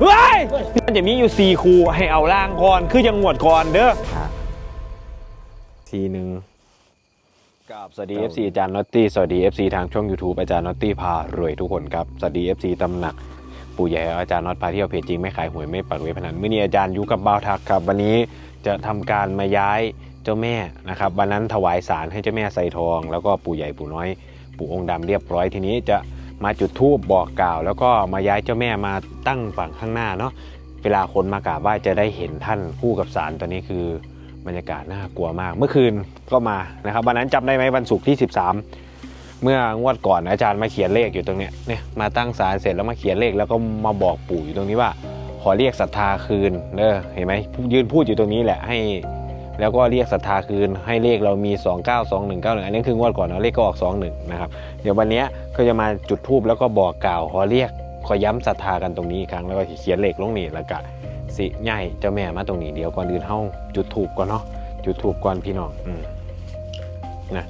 เฮ้ยมันจะมีอยู่สี่คูให้เอาล่างก่อน คือยังงวดก่อนเด้อทีหนึ่งกับสวัสดี FC อาจารย์นอตตี้สวัสดี FC ทางช่อง YouTube อาจารย์นอตตี้พารวยทุกคนครับสวัสดี FC ตำหนัก ปู่ใหญ่อาจารย์น็อตพาเที่ยวเพจจริงไม่ขายหวยไม่ปักเว็บพนันเมื่อนี้อาจารย์อยู่กับบ่าวทักครับ วันนี้จะทำการมาย้ายเจ้าแม่นะครับวันนั้นถวายสารให้เจ้าแม่ไซทอง แล้วก็ปู่ใหญ่ปู่น้อย ปู่องค์ดำเรียบร้อยทีนี้จะ มาจุดธูปบอกกล่าว แล้วก็มาย้ายเจ้าแม่มาตั้งฝั่งข้างหน้าเนาะเวลาคนมากราบไหว้จะได้เห็นท่านคู่กับสารตัวนี้คือบรรยากาศน่ากลัวมาก เมื่อคืนก็มานะครับวันนั้นจำได้ไหมวันศุกร์ที่ 13 เมื่องวดก่อนอาจารย์มาเขียนเลขอยู่ตรงเนี้ยเนี่ยมาตั้งศาลเสร็จแล้วมาเขียนเลขแล้วก็มาบอกปู่อยู่ตรงนี้ว่า ขอเรียกศรัทธาคืนเด้อเห็นไหมยืนพูดอยู่ตรงนี้แหละให้ แล้วก็เรียกศรัทธาคืนให้เลขเรามี 2 9 2 1 9 1 อันนี้คืองวดก่อนเนาะเลขก็ออก 2 1 นะครับ เดี๋ยววันนี้ก็จะมาจุดทูบแล้วก็บอกกล่าวขอเรียกขอย้ำศรัทธากันตรงนี้อีกครั้งแล้วก็เขียนเลขลงนี่แล้วก็สิใหญ่เจ้าแม่มาตรงนี้เดี๋ยวก่อนอื่นเฮาจุดทูบก่อนเนาะจุดทูบก่อนพี่น้องอืมนะ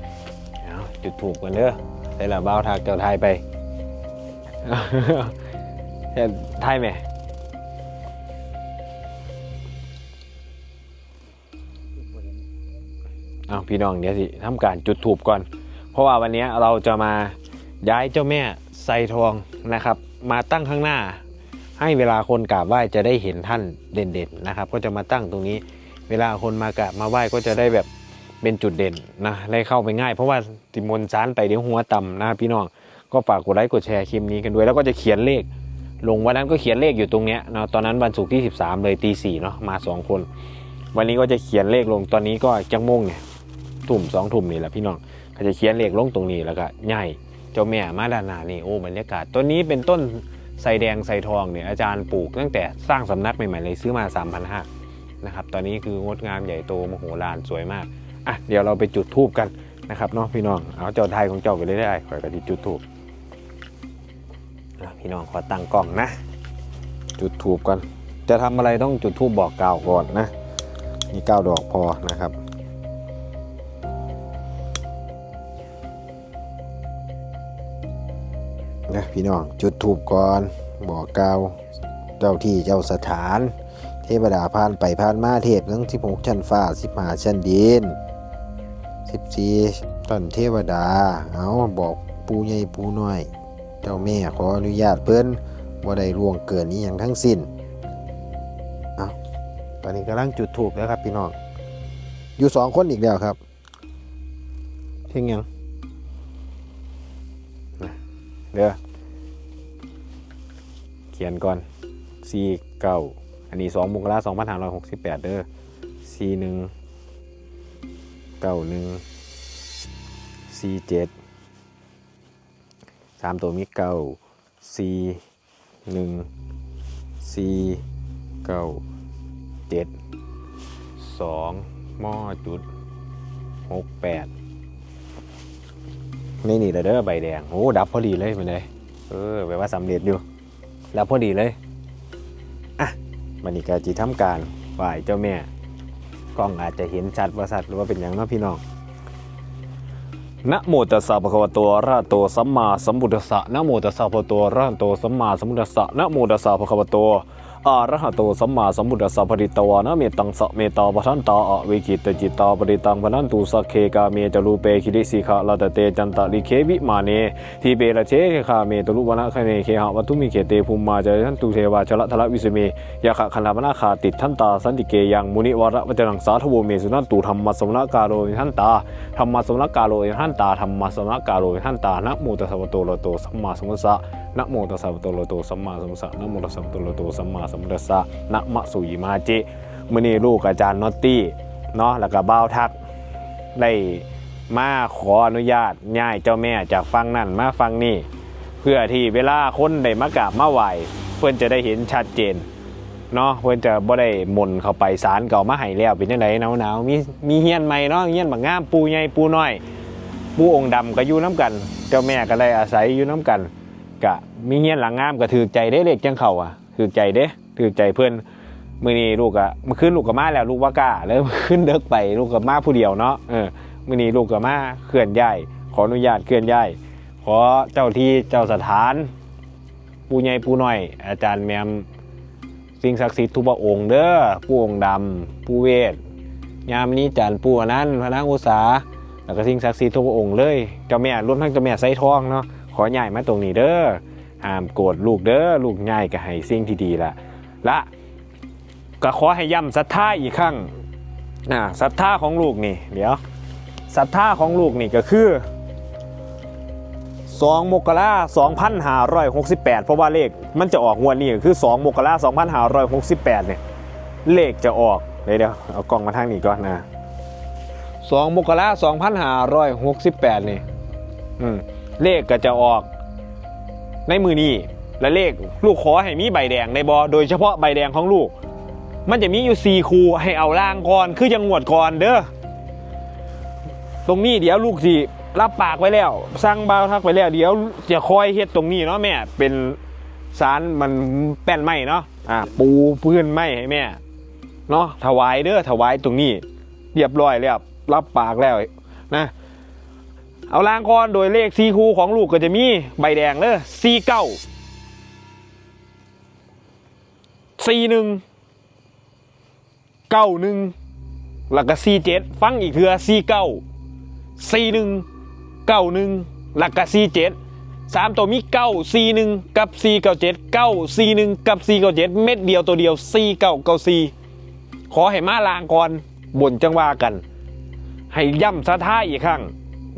จุดทูบกันเด้อใส่ละบ้าวทากเจ้าไทยไปไทยไหม เอาพี่น้องเดี๋ยวสิทำการจุดถูบก่อน เพราะว่าวันนี้เราจะมาย้ายเจ้าแม่ไซทองนะครับ มาตั้งข้างหน้า ให้เวลาคนกราบไหว้จะได้เห็นท่านเด่นๆนะครับ ก็จะมาตั้งตรงนี้ เวลาคนมากราบมาไหว้ก็จะได้แบบเป็นจุดเด่นนะได้เข้าไปง่าย เพราะว่าติมนต์ซานไปเดี๋ยวหัวต่ำนะพี่น้องก็ฝากกดไลค์กดแชร์คลิปนี้กันด้วย แล้วก็จะเขียนเลข ลงวันนั้นก็เขียนเลขอยู่ตรงเนี้ยนะตอนนั้นวันศุกร์ที่ 13 เลยตีสี่เนาะมา 2 คน วันนี้ก็จะเขียนเลขลงตอนนี้ก็จังโมงเนี่ย ทุ่มสองทุ่มนี่แหละพี่น้องก็จะเขียนเลขลงตรงนี้แล้วก็ใหญ่เจ้าแม่มาดานานี่โอ้บรรยากาศต้นนี้เป็นต้นไทรแดงไทรทองเนี่ยอาจารย์ปลูกตั้งแต่สร้างสำนักใหม่ๆเลยซื้อมา 3,500นะครับตอนนี้คืองดงามใหญ่โตมโหฬารสวยมากอะเดี๋ยวเราไปจุดธูปกันนะครับเนาะพี่น้องเอาเจ้าไทยของเจ้าไปเลยได้ขอยกระดิจุดธูปอะพี่น้องขอตั้งกล้องนะ จุดธูปก่อนจะทำอะไรต้องจุดธูปบอกกล่าวก่อนนะ มีเก้าดอกพอนะครับ นะพี่น้องจุดถูกก่อนบอกกล่าวเจ้าที่เจ้าสถาน เทวดาผ่านไปผ่านมาเทพทั้ง 16 ชั้นฟ้า 15 ชั้นดิน 14ต้นเทวดา เอาบอกปูใหญ่ปูน้อย เจ้าแม่ขออนุญาตเพิ่นว่าได้ล่วงเกินนี้อย่างทั้งสิ้นเอาตอนนี้กำลังจุดถูกแล้วครับพี่น้อง อยู่สองคนอีกแล้วครับเพ่งยัง เดี๋ยวเขียนก่อน C เก้าอันนี้สองมกราสองพันห้าร้อยหกสิบแปดเด้อ C หนึ่งเก้าหนึ่ง C เจ็ดสามตัวมีเก้า C หนึ่ง C เก้าเจ็ดสองม้อจุดหกแปด ไม่นี่เลยเด้อใบแดงโอ้ดับพอดีเลยมันเลยเออแปลว่าสำเร็จอยู่ดับพอดีเลยอะมันนี่ก็จีทำการฝ่ายเจ้าแม่กล้องอาจจะเห็นชัดว่าสัตว์หรือว่าเป็นอย่างเน้อพี่น้องนะโมตัสสะภะคะวะโตอะระหะโตสัมมาสัมพุทธัสสะนะโมตัสสะภะคะวะโตอะระหะโตสัมมาสัมพุทธัสสะนะโมตัสสะภะคะวะโต อะระหะโตสัมมาสัมพุทธัสสะปริตวานะเมตังสะเมตาปะทันตาอะวิกิตจิตตาปริตังปะนันตุสักเคกาเมจรูเปคิริสิขะลาตเตจันตะลิเควิมาเนทีเปละเชคาเมตุลุวนะคะเนเคหะวัตุมิเคเตภูมิมาจาทันตุเทวาชละทละวิสเมยะขะคันธามนาคาติดทันตาสันติเกยังมุนิวระวจนังสาทโวเมสุนันตุธรรมสมณกาโรทันตาธรรมสมณกาโลยหันตาธรรมสมณกาโลยหันตานะโมตัสสะภะคะวะโตอะระโตสัมมาสัมพุทธะนะโมตัสสะภะโตระโตสัมมาสัมพุทธะนะโมตัสสะภะโตระโตสัมมาสมพุทธัสะนะมะสุยมาจิมื้อนี้ลูกอาจารย์นอตตี้เนาะแล้วก็บ่าวทักได้มาขออนุญาตย้ายเจ้าแม่จากฝั่งนั้นมาฝั่งนี้เพื่อที่เวลาคนได้มากราบมาไหวเพื่อนจะได้เห็นชัดเจนเนาะเพื่อนจะบ่ได้มนเข้าไปสารเก่ามาให้แล้วเป็นจังไดหนาวหนาวๆมีมีเฮียนใหม่เนาะเฮียนบักงามปูใหญ่ปูน้อย ปูองค์ดำก็อยู่น้ำกัน เจ้าแม่ก็ได้อาศัยอยู่น้ำกันกะมีเฮียนหลังงามก็ถือใจได้เล็กจังเขาอะถือใจเด้ ถือใจเพื่อนมื้อนี้ลูกอะมื่อคืนลูกก็มาแล้วลูกว่ากล้าแล้วขึ้นเด็กไปลูกก็มาผู้เดียวเนาะเออมื้อนี้ลูกก็มาเคลื่อนย้ายขออนุญาตเคลื่อนย้ายขอเจ้าที่เจ้าสถาน ปูใหญ่ปูหน้อย อาจารย์แมมสิ่งศักดิ์สิทธิ์ทุกพระองค์เด้อผู้องค์ดำผู้เวทยามนี้จันทร์ปู่นั้นพระนางอุษาแล้วก็สิ่งศักดิ์สิทธิ์ทุกพระองค์เลยเจ้าแม่รวมทั้งเจ้าแม่ไซทองเนาะขอใหญ่มาตรงนี้เด้อห้ามโกรธลูกเด้อลูกใหญ่ก็ให้สิ่งที่ดีล่ะ และก็ขอให้ย้ำศรัทธาอีกครั้งอ่าศรัทธาของลูกนี่ เดี๋ยวศรัทธาของลูกนี่ก็คือ 2 มกรา2568 เพราะว่าเลขมันจะออกงวดนี้ก็คือ 2 มกรา2568 เนี่ย เลขจะออกเดี๋ยวเดี๋ยวเอากล้องมาทางนี้ก่อนนะ2มกรา2568 นี่ อืม เลขก็จะออกในมือนี้ และเลขลูกขอให้มีใบแดงในบอโดยเฉพาะใบแดงของลูก มันจะมีอยู่4คูให้เอาล่างก่อนคือยังงวดก่อนเด้อตรงนี้เดี๋ยวลูกสิรับปากไว้แล้ว สร้างบ้าทักไว้แล้ว เดี๋ยวจะคอยเฮ็ดตรงนี้เนาะแม่ เป็นสารมันแป้นไม้เนาะอ่าปูพื้นไม้ให้แม่เนาะถวายเด้อถวายตรงนี้ เรียบร้อยแล้วรับปากแล้วนะเอาล่างก่อนโดยเลขซีคูของลูกก็จะมีใบแดงเด้อซีเก้า ซีหนึ่งเก้าหนึ่งแล้วก็ซีเจ็ดฟังอีกเถือซีเก้าสี่หนึ่งเก้าหนึ่งหลักกับสี่เจ็ดสามตัวมีเก้าสี่หนึ่งกับสี่เก้าเจ็ดเก้าสี่หนึ่งกับสี่เก้าเจ็ดเม็ดเดียวตัวเดียวสี่เก้าเก้าสี่ขอให้มาลางก่อนบนจังว่ากัน ให้ย่ำสะท่าอีกครั้ง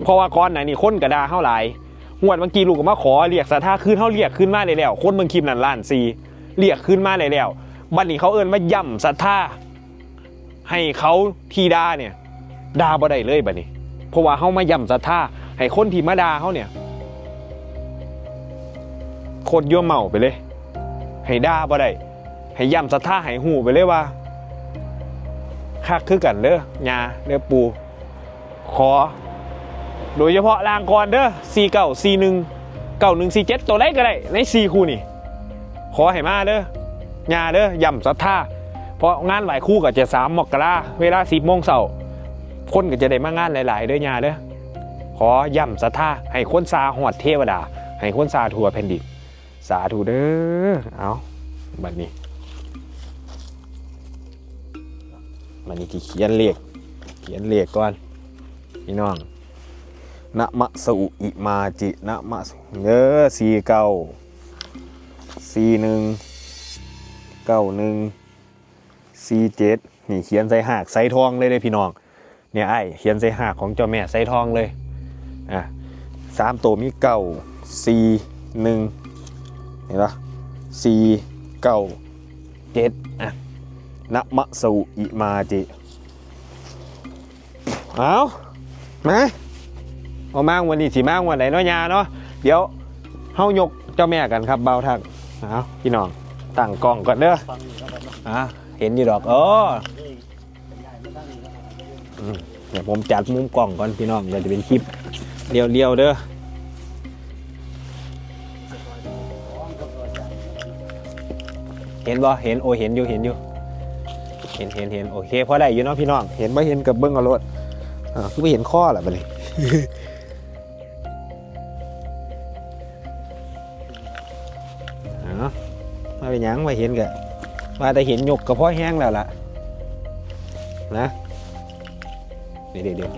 เพราะว่าก่อนไหนนี่คนกระดาเท่าไหร่งวดเมื่อกี้ลูกก็มาขอเรียกสะท่าขึ้นเท่าเรียกขึ้นมาเลยแล้วคนเมืองคิมนั่นล้านซี เรียกขึ้นมาเลยแล้วบัดนี้เขาเอิ้นมาย่ำสะท่าให้เขาทีดาเนี่ยดาบ่ได้เลยบัดนี้ เพราะว่าเขามาย่ำศรัทธาให้คนที่มาด่าเขาเนี่ยโคตรยั่วเมาไปเลย ให้ด่าบ่ได้ให้ย่ำศรัทธาให้หูไปเลยว่าคักคือกันเด้อยาเด้อปูขอ โดยเฉพาะรางกรเด้อสี่เก้าสี่หนึ่งเก้าหนึ่งสี่เจ็ดตัวไหนก็ได้ในสี่คู่นี่ ขอให้มาเด้อยาเด้อย่ำศรัทธาเพราะงานหลายคู่กับจะสามมกราเวลาสิบโมงเช้าคนก็จะได้มางานหลาย ๆเด้อยาเด้อขอย้ำศรัทธาให้คนซาหอดเทวดา ให้คนซาทั่วแผ่นดินสาธุเด้อเอาบัดนี้บัดนี้ที่เขียนเลขเขียนเลขก่อนพี่น้องนะมะสุอิมาจินะมะเด้อสี่เก้า สี่หนึ่งเก้าหนึ่งสี่เจ็ดนี่เขียนใส่หากใส่ทองเลยเลยพี่น้อง เนี่ยไอ้เขียนใส่หากของเจ้าแม่ใส่ทองเลย อะสามตัวมีเก้าสี่หนึ่งเห็นปะสี่เก้าเจ็ดอะนะมะสุอิมาจิเอามาเอามางวันนี้สีมางวันไหนเนาะยาเนาะเดี๋ยวเฮายกเจ้าแม่กันครับเบาทัก เอาพี่น้องตั้งกล้องก่อนเด้อฟังอยู่นะครับเนาะอะเห็นอยู่ดอกเออเอ้ยใหญ่มาตั้งนี่นะครับเอ้ยเดี๋ยวผมจัดมุมกล้องก่อนพี่น้องเดี๋ยวจะเป็นคลิปเรียวๆเด้อของกับตัวใหญ่เห็นบ่เห็นโอเห็นอยู่เห็นอยู่ เห็นเห็นเห็นโอเคพอได้อยู่เนาะพี่น้องเห็นบ่เห็นกับเบิ้งเอารถอ่าคือไม่เห็นข้อแหละบัดนี้เอามาเป็นยังมาเห็นกะมาแต่เห็นหยกกับพ่อแห้งแล้วล่ะนะเดี๋ยวเดี๋ยว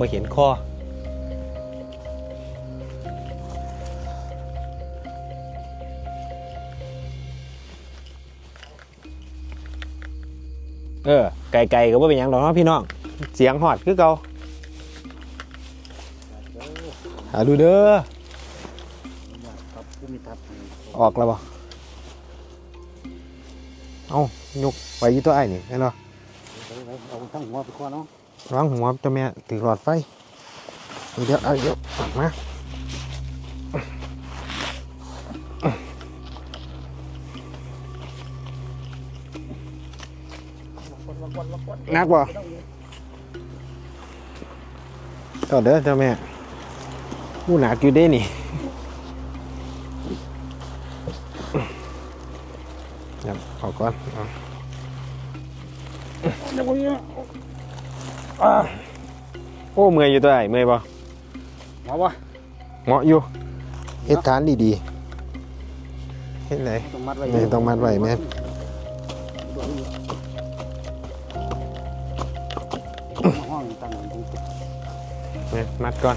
มาเห็นข้อเออไก่ๆก็บ่เป็นยังหรอกนะพี่น้อง เสียงหอดคือเก่าหาดูเด้อ ออกแล้วบ่เอายกไว้อยู่ตัวไอ้นี่แน่นอนเอาทั้งหัวไปก่อนเนาะวางหัวเจ้าแม่ถือหลอดไฟเดี๋ยวเอาเดี๋ยวออกมานักบ่ต่อเด้อเจ้าแม่ผู้หนักอยู่ได้นี่ ก่อนโอ้เมื่อยอยู่ตัวไอ้เมื่อยบ่มาวะเหมาะอยู่เฮ็ดฐานดีๆเฮ็ดไหนต้องมัดไว้นี่ต้องมัดไว้แม่นโดนอยู่มาห้องตั้งอยู่ตรงเนี่ยมัดก่อน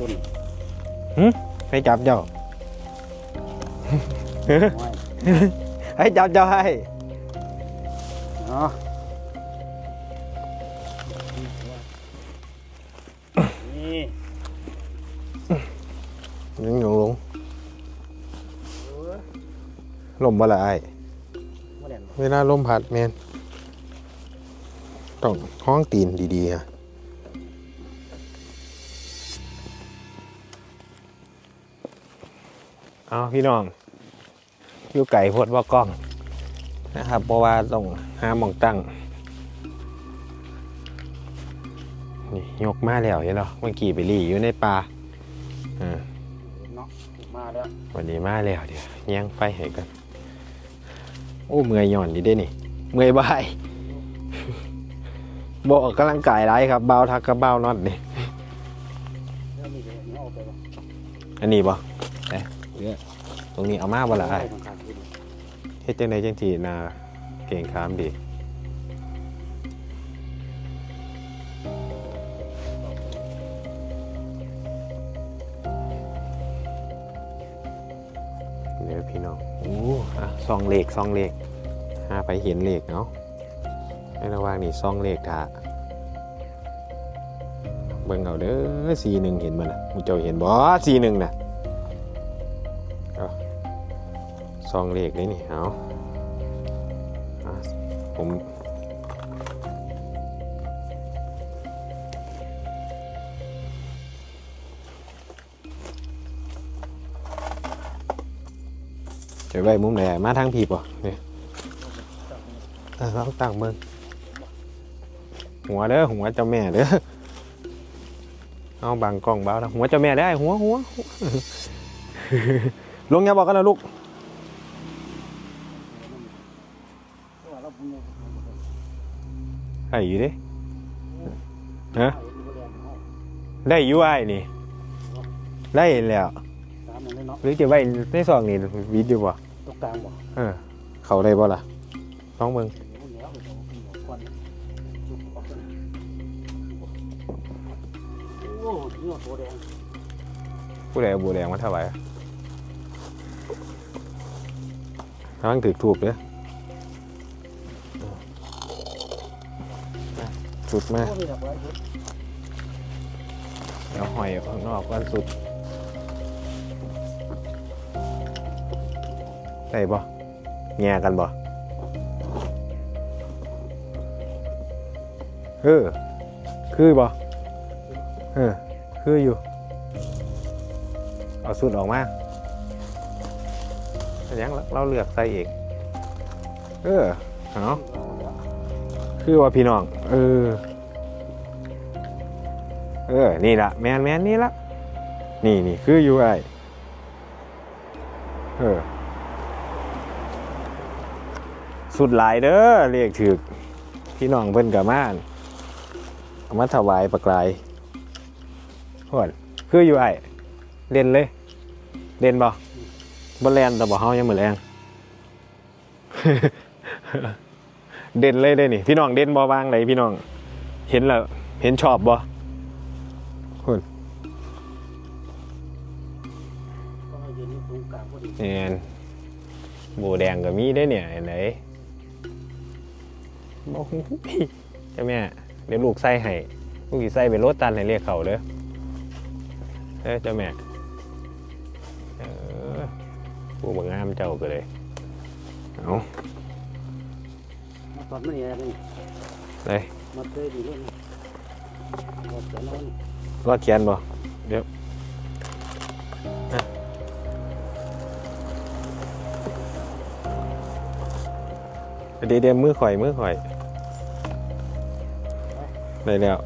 ต้นให้จับเจ้าไม่ให้จับเจ้าให้เนาะนี่ยังลงลงเออลมบ่ละไอ้บ่แล่นเวลาลมพัดแมนต้องห้องตีนดีๆฮะ เอาพี่น้องอยู่ไก่พดว่ากล้องนะครับ เพราะว่าต้องหาหมองตั้งนี่ยกมาแล้วเห็นเหรอเมื่อกี้ไปรีอยู่ในป่าอ่าเนาะมาแล้ววันนี้มาแล้วเดี๋ยวแย่งไฟให้กันโอ้เมื่อยหย่อนดีเด้นี่ เมื่อยบ่ายบอกออกกำลังกายไรครับเบาทักกับเบาน็อตนี่แล้วมีเดี๋ยวนี้เอาไปบ่อันนี้บ่ไหนเดี๋ยวต รงนี้เอามาบ่ละไอ้ข้างๆนี่เฮ็ดจังไดจังสีนาเก่งขามดี เดี๋ยวพี่น้องโอ้อะซองเลขซองเลขหาไปเห็นเลขเนาะในระหว่างนี้ซองเลขท่าเบิ่งเอาเด้อสีหนึ่งเห็นมันน่ะมูเจ้าเห็นบ่สีหนึ่งน่ะ ซองเลขนี่นี่เอาผมจะไว้มุมไหนมาทางผีป่ะเนี่ยอะลองตั้งเบิ่งหัวเด้อหัวเจ้าแม่เด้อเอาบังกล้องเบาแล้วหัวเจ้าแม่ได้หัวหัวลุงอย่าบอกกันนะลูก ตัวเราบุญ ไอ้อยู่เดิฮะฮะได้อยู่ไอ้นี่ ได้แล้วตามนั้นเลยเนาะหรือจะไว้ในซองนี่วิดอยู่บ่ตรงกลางบ่เออ เขาได้บ่ล่ะลองเบิ่งเดี๋ยวเหนียวเดี๋ยวเอาหัวควันจุดออกกันโอ้นี่ว่าตัวแดงผู้ใดเอาบัวแดงมาถวายระวังถือถูกเด้อ สุดมาโอ้มีดอกเยอะเดี๋ยวหอยข้างนอกก่อนสุดได้บ่แง่กันบ่เออคือบ่เออคืออยู่ เอาสุดออกมาอันยังเราเลือกใส่เองเออเอา คือว่าพี่น้อง เออ เออ นี่ละแมนแมนนี่ละ นี่นี่คืออยู่ไอเออ สุดหลายเด้อเรียกถือพี่น้องเพิ่นกับม่านเอามาถวายปากลายหวนคืออยู่ไอเล่นเลยเล่นบ่บ่แลนแต่บ่เฮายังมือแรง เด่นเลยได้นี่ พี่น้องเด่นบ่วางไหนพี่น้อง เห็นแล้วเห็นชอบบ่ก็ให้ยืนอยู่ตรงกลางพอดีแอนโบแดงก็มีได้เนี่ยเห็นไหนบอกเจ้าแม่เดี๋ยวลูกใส่ให้ลูกสิใส่เป็นรถตันให้เรียกเขาเด้อเด้อเจ้าแม่เออผู้บางงามเจ้าก็เลยเอา ตอนมันนี่อะไรนี่เลยมาเตยดีเลยนี่หมดแล้วนี่รอดเขียนบ่เดี๋ยวอะเดี๋ยวเดี๋ยวมือข่อยมือข่อยได้แล้ว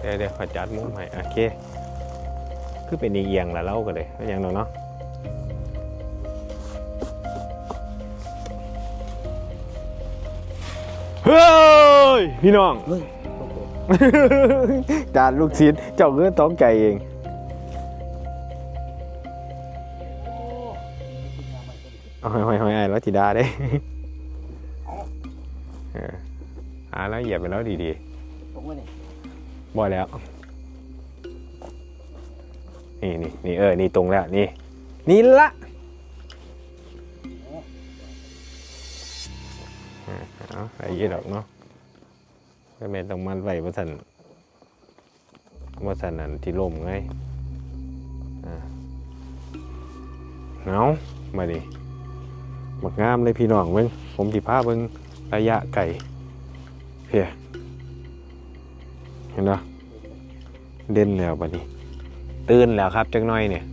เดี๋ยวเดี๋ยวขอจัดมุมให้โอเค คือเป็นอีเอียงละเล่ากันเลยไม่อยังหนอกเนาะ เฮ้ยพี่น้องเฮ้ยโอเคจานลูกชิ้นเจ้าก็ต้องใจเองเอาหอยหอยหอยไอ้แล้วจีดาได้เออหาแล้วเหยียบไปแล้วดีผมว่านี่ๆบ่แล้ว นี่นี่นี่เออ นี่ตรงแล้ว นี่ นี่ละ อเอาไอ้ยี่ดอกเนาะก็แม่ต้องมันไว้ว่าสันว่าสันนั่นที่ล่มไงอ่าเอามาดิบักงามเลยพี่น้องเบิ่งผมสิพาเบิ่งระยะไก่เพียเห็นปะเด่นแล้วบัดนี้ ตื่นแล้วครับจักหน่อยเนี่ย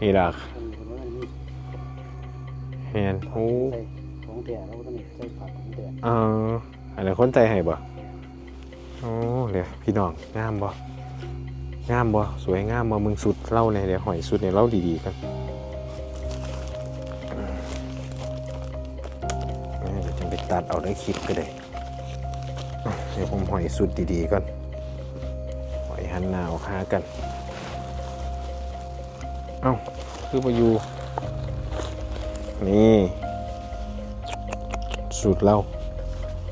นี่ล่ะเห็นโอ้ ใส่ของแล้วก็ต้องใส่ผักของแท้เอออันนี้นคนใจให้บ่โอ้เดี๋ยวพี่น้องงามบ่งามบ่สวยงามบ่มึงสุดเล่าเนี่ยเดี๋ยวหอยสุดเนี่ยเล่าดีๆกันเดี๋ยวจะไปตัดเอาได้คลิปก็ได้เดี๋ยวผมหอยสุดดีๆก่อนหอยหันหนาวค้ากัน เอ้าคือประยูนี่ สุดเล่า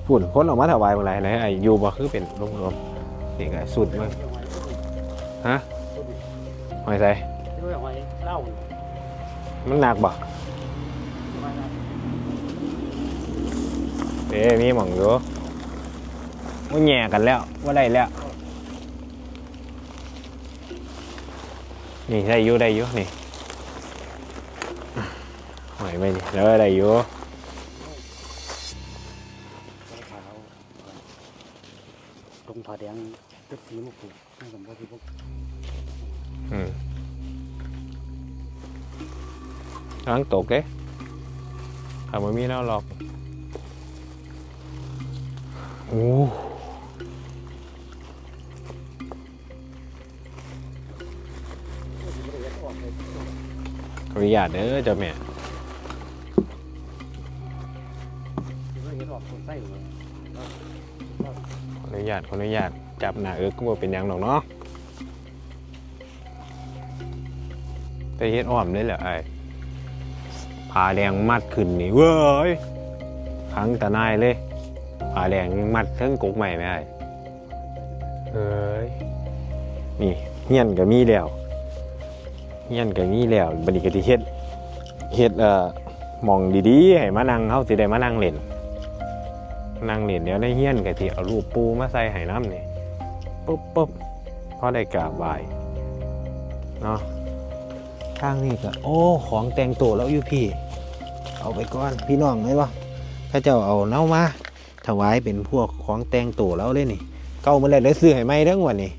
พูดคนออกมาถวายเมื่อไหร่นะไอ้อยูบ่คือเป็นรวมๆนี่ไงสุดมั้งฮะหอยใส่มันหนักบ่เอ้มีหม่องอยู่ว่าแย่กันแล้วว่าได้แล้ว นี่ได้อยู่ได้อยู่นี่หอยไม่นี่แล้วได้อยู่ ผาแดงเจ็บสีมุกผูกนั่นสมบูรณ์ที่พวกอืมล้างตกเด้ถ้ามันมีแล้วหรอกโอ้ขออนุญาตเด้อเจ้าแม่ ญาตขออนุญาตจับหน้าเอิกก็บ่เป็นหยังหรอกเนาะแต่เฮ็ดอ้อมเลยแหละไอ้ผาแดงมัดขึ้นนี่เว้ยขังตะนายเลยผาแดงมัดเทั้งกกใหม่ไหมไอ้เอ้ยนี่เฮียนก็มีแล้วเฮียนก็มีแล้วบัดนี้ก็สิเฮ็ดเฮ็ดเอ่อหมองดีๆให้มานั่งเฮาสิได้มานั่งเล่น นั่งเล่นเดี๋ยวได้เฮี้ยนกะทิเอารูปปูมาใส่ให้น้ำนี่ปุ๊บปุ๊บพอได้กราบไหว้เนาะทางนี้ก็โอ้ของแต่งตัวแล้วอยู่พี่ เอาไปก่อนพี่น้องไหมวะถ้าเจ้าเอาเน่ามาถวายเป็นพวกของแต่งตัวแล้วเลยนี่ เก่ามาแล้วได้ซื้อให้ไหมทั้งวันนี้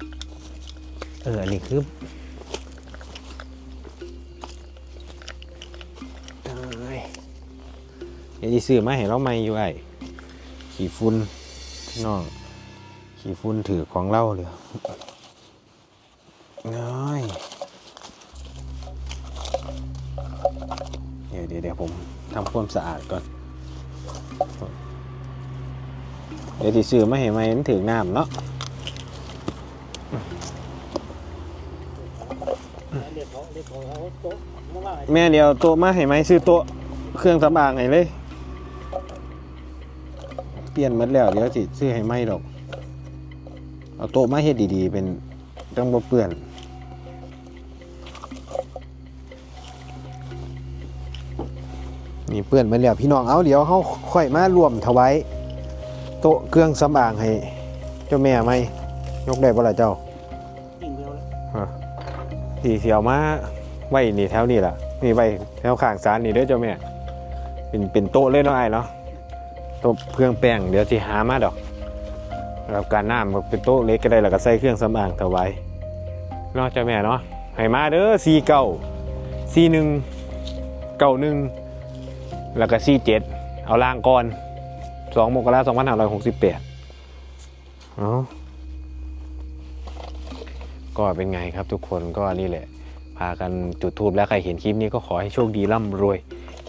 เอออันนี้คือเอ้ยเดี๋ยวจะซื้อมาให้เราใหม่อยู่ไอ้ ขี่ฟุ้นพี่น้องขี่ฟุ้นถือของเล่าเลยน้อยเดี๋ยวเดี๋ยวเดี๋ยวผมทำความสะอาดก่อน เดี๋ยวที่ซื้อมาให้ไหมมันถึงน้ำเนาะแม่เดี๋ยวโต๊ะมาให้ไหมซื้อโต๊ะเครื่องสำอางให้เลย ลี่ยนหมดแล้วเดี๋ยวสิซื้อให้ไหมดอก เอาโต๊ะมาเฮ็ดดีๆ เป็นจังบ่เปื้อนนี่เปื้อนหมาแล้วพี่น้องเอาเดี๋ยวเขาค่อยมารวมถวายโต๊ะเครื่องสำอางให้ เจ้าแม่ไหมยกได้บ่ล่ะเจ้าจริงเดียวแล้วสีเสียวมาไว้นี่แถวนี่ล่ะนี่ไว้แถวข้างศาลนี่เด้อเจ้าแม่เป็นเป็นโต๊ะเลยเนาะไอ้ายเนาะโต๊ะเครื่องแป้งเดี๋ยวสิหามาดอกแล้วการน้ำก็เป็นโต๊ะเล็กก็ได้แล้วก็ใส่เครื่องสำอางถวายเนาะเจ้าแม่เนาะให้มาเด้อสี่เก้าสี่หนึ่งเก้าหนึ่งแล้วก็สี่เจ็ดเอาล่างก่อนสองมกราสองพันห้าร้อยหกสิบแปดเอาก็เป็นไงครับทุกคนก็นี่แหละ พากันจุดทูบแล้วใครเห็นคลิปนี้ก็ขอให้โชคดีร่ำรวย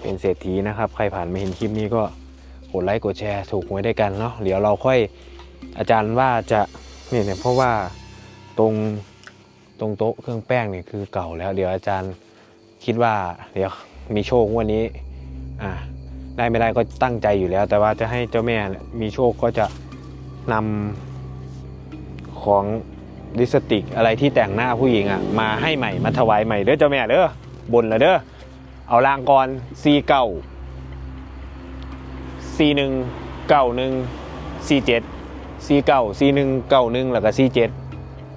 เป็นเศรษฐีนะครับ ใครผ่านมาเห็นคลิปนี้ก็ กดไลค์กดแชร์ถูกหวยได้วยกันเนาะเดี๋ยวเราค่อยอาจารย์ว่าจะเนี่ยเนี่ยเพราะว่าตรงตรงโต๊ะเครื่องแป้งเนี่ยคือเก่าแล้ว เดี๋ยวอาจารย์คิดว่าเดี๋ยวมีโชควันนี้อ่าได้ไม่ได้ก็ตั้งใจอยู่แล้ว แต่ว่าจะให้เจ้าแม่มีโชคก็จะนำของลิสติกอะไรที่แต่งหน้าผู้หญิงอะมาให้ใหม่มาถวายใหม่เด้อเจ้าแม่เด้อบนละเด้อเอาลางก่อนซีเก่า ซีหนึ่งเก้าหนึ่งซีเจ็ดซีเก้าซีหนึ่งเก้าหนึ่งแล้วก็ซีเจ็ด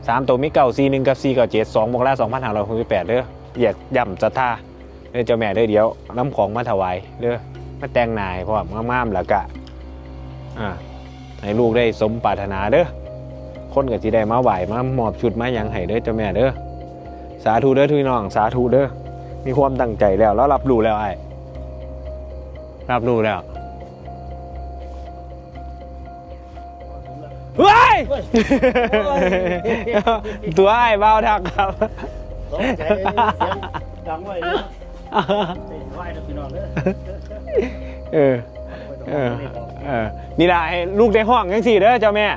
สามตัวมีเก้าซีหนึ่งกับซีเก้าเจ็ดสองบวกละสองพันห้าร้อยหกสิบแปดเด้ออยากย่ำจะท่าเด้อเจ้าแม่เด้อเดี๋ยวน้ำของมาถวายเด้อมาแต่งนายเพราะว่างามๆแล้วก็อ่าให้ลูกได้สมปรารถนาเด้อคนก็สิได้มาไหวมามอบชุดมายังให้เด้อเจ้าแม่เด้อสาธุเด้อทุกน้องสาธุเด้อมีความตั้งใจแล้วแล้วรับรู้แล้วไอ้รับรู้แล้ว เฮ้ยตัวไอ้เบาทักครับตกใจเสียงดังไว้เลยเสียงไหวนะพี่น้องเด้อเออเออเออนี่ละให้ลูกได้ห้องยังสี่เด้อเจ้าแม่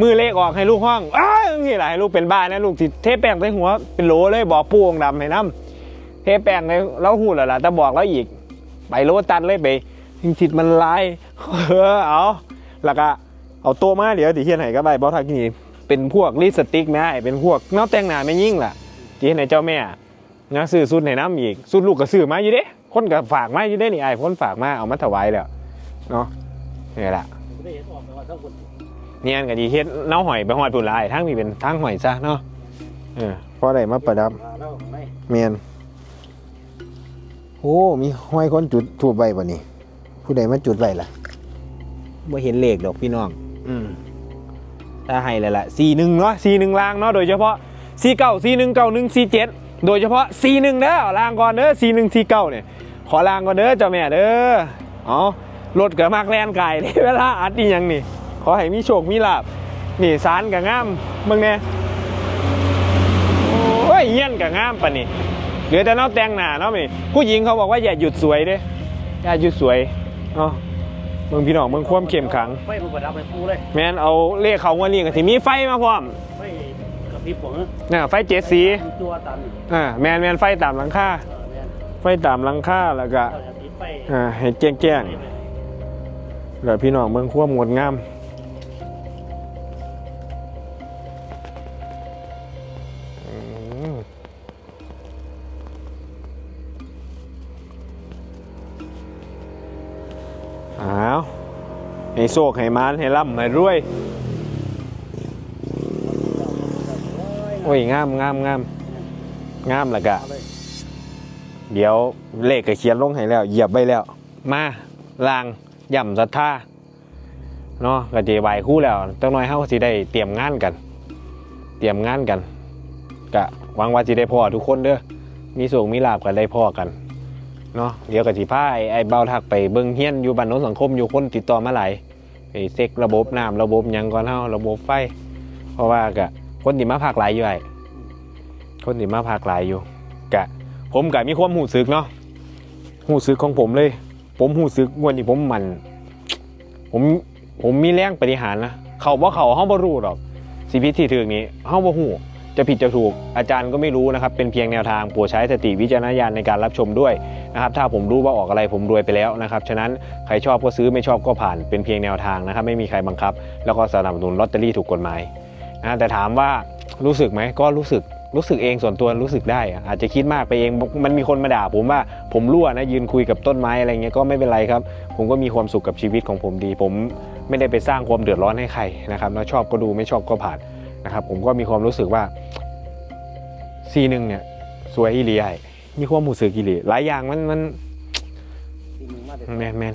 มือเลขออกให้ลูกห้องอ้าวยังสี่ละให้ลูกเป็นบ้านนะลูกที่เทแป้งใส่หัวเป็นโหลเลยบอกปูองค์ดำให้น้ำเทแป้งให้เราหูแล้วล่ะแต่บอกแล้วอีก ไปโลตันเลยไปจริงๆมันลายเออเอาแล้วก็ เอาตัวมาเดี๋ยวติเทียนไหนก็ไปบอทักนี่เป็นพวกลิสติกแม่ไอเป็นพวกเน้าแต่งหน้าไม่ยิ่งล่ะที่เห็นไหนเจ้าแม่นะซื้อสุดให้น้ำอีกสุดลูกก็ซื้อมาอยู่เด้ คนก็ฝากมาอยู่เด้นี่ไอ้คนฝากมาเอามาถวายแล้วเนาะนี่แหละเห็นออกแต่ว่าทั้งคนเนี่ยอันก็ดีเฮ็ดเน้าหอยไปหอยปุ่นลายทั้งมีเป็นทั้งหอยซะเนาะเออเพราะอะไรมาประดับเมียนโอ้มีห้อยคนจุดทูบไว้บ่นี่ผู้ใดมาจุดไว้ล่ะบ่เห็นเลขดอกพี่น้อง อืมถ้าให้แล้วล่ะสี่หนึ่งเนาะสี่หนึ่งลางเนาะโดยเฉพาะสี่เก้าสี่หนึ่งเก้าหนึ่งสี่เจ็ดโดยเฉพาะสี่หนึ่งเด้อลางก่อนเด้อสี่หนึ่งสี่เก้าเนี่ยขอลางก่อนเด้อเจ้าแม่เด้ออ๋อรถกับมากแลนไก่ในเวลาอัดนี่ยังนี่ ขอให้มีโชคมีลาบนี่สารกับงามมึงเนี่ยโอ้ยเยี่ยนกับงามปะนี่เหลือแต่นอกแต่งหน้าเนาะนี่ผู้หญิงเขาบอกว่าอย่าหยุดสวยเด้อย่าหยุดสวยเนาะ เมืองพี่น้องเมืองความเข้มขังไฟมันประดับไปปูเลยแมนเอาเลขเขาว่านี่ก็สิมีไฟมาพร้อมไฟกระพริบผมน่ะไฟเจ็ดสีตัวตันอ่าแมนแมนไฟตามหลังคาเออแม่นไฟตามหลังคาแล้วก็เราจะติดไฟอ่าให้แจ้งแจ้งๆแล้วพี่น้องเมืองความงดงาม ให้โชคให้มานให้ร่ำให้รวย โอ้ยงามงามงามงามล้วก็เดี๋ยวเลขก็เขียนลงให้แล้ว เหยียบไว้แล้ว มาลางย่ำศรัทธาเนาะก็จะไหวคู่แล้วจังน้อยเฮาสิได้เตรียมงานกัน เตรียมงานกันก็หวังว่าสิได้พ่อทุกคนเด้อมีสูงมีลาบกันได้พ่อกันเนาะเดี๋ยวก็สิพาไอ้ไอ้เบาทักไปเบิ่งเฮียนอยู่บ้านโน้นสังคมอยู่คนติดต่อมาหลาย ไปเซ็กระบบน้ำระบบยังก่อนเฮาระบบไฟ เพราะว่าก็คนที่มาภาคหลายอยู่ไอ้คนที่มาภาคหลายอยู่กะผมกับมีความหูซึกเนาะหูซึกของผมเลย ผมหูซึกวันนี้ผมมัน ผมผมมีแรงปฏิหารนะเขาว่าเขาเฮาบ่รู้หรอกสิพิษที่ถึงนี้เฮาบ่ฮู้จะผิดจะถูกอาจารย์ก็ไม่รู้นะครับ เป็นเพียงแนวทางโปรดใช้สติวิจารณญาณในการรับชมด้วย นะครับถ้าผมรู้ว่าออกอะไรผมรวยไปแล้วนะครับฉะนั้นใครชอบก็ซื้อไม่ชอบก็ผ่านเป็นเพียงแนวทางนะครับไม่มีใครบังคับ แล้วก็สนับสนุนลอตเตอรี่ถูกกฎหมายนะแต่ถามว่ารู้สึกไหมก็รู้สึกรู้สึกเองส่วนตัวรู้สึกได้อะอาจจะคิดมากไปเองมันมีคนมาด่าผมว่าผมรั่วนะยืนคุยกับต้นไม้อะไรเงี้ยก็ไม่เป็นไรครับ ผมก็มีความสุขกับชีวิตของผมดี ผมไม่ได้ไปสร้างความเดือดร้อนให้ใครนะครับแล้วชอบก็ดูไม่ชอบก็ผ่านนะครับ ผมก็มีความรู้สึกว่าซีหนึ่งเนี่ยสวยอีหลีไอ้ มีความรู้สึกอีหลีหลายอย่างมันมันทีหนึงมาแต่แม่นแม่น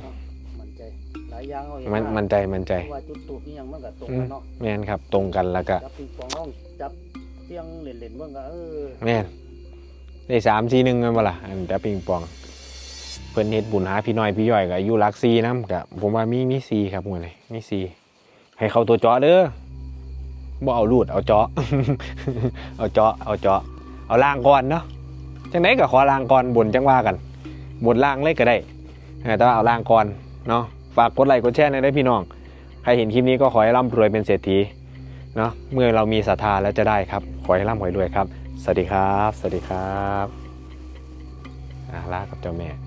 มันใจหลายอย่างเอาอย่างมันว่ามันใจมันใจว่าจุดตูบนี่ยังมันก็ตรงกันเนาะแม่นครับ ตรงกันแล้วก็จับปิงปองน้องจับเสียงเล่นๆเบิ่งก็เออแม่นได้สามซีหนึ่งกันบ่ล่ะอันแต่ปิงปอง เพิ่นเฮ็ดบุญหาพี่น้อยพี่ย่อยก็อายุหลักซีนำกับผมว่ามีมีซีครับหมื้อนี้มีซีให้เขาตัวเจาะเด้อบ่เอารูดเอาเจาะ เอาเจาะเอาเจาะเอาล่างก่อนเนาะ จังไหนก็ขอลางก่อนบนจังว่ากันบนล่างเลยก็ได้แต่ว่าเอาล่างก่อนเนาะฝากกดไลค์กดแชร์ในอยด้พี่น้อง ใครเห็นคลิปนี้ก็ขอให้ร่ำรวยเป็นเศรษฐีเนาะเมื่อเรามีศรัทธาแล้วจะได้ครับ ขอให้ร่ำขอให้รวยครับ สวัสดีครับ สวัสดีครับอ่าลากับเจ้าแม่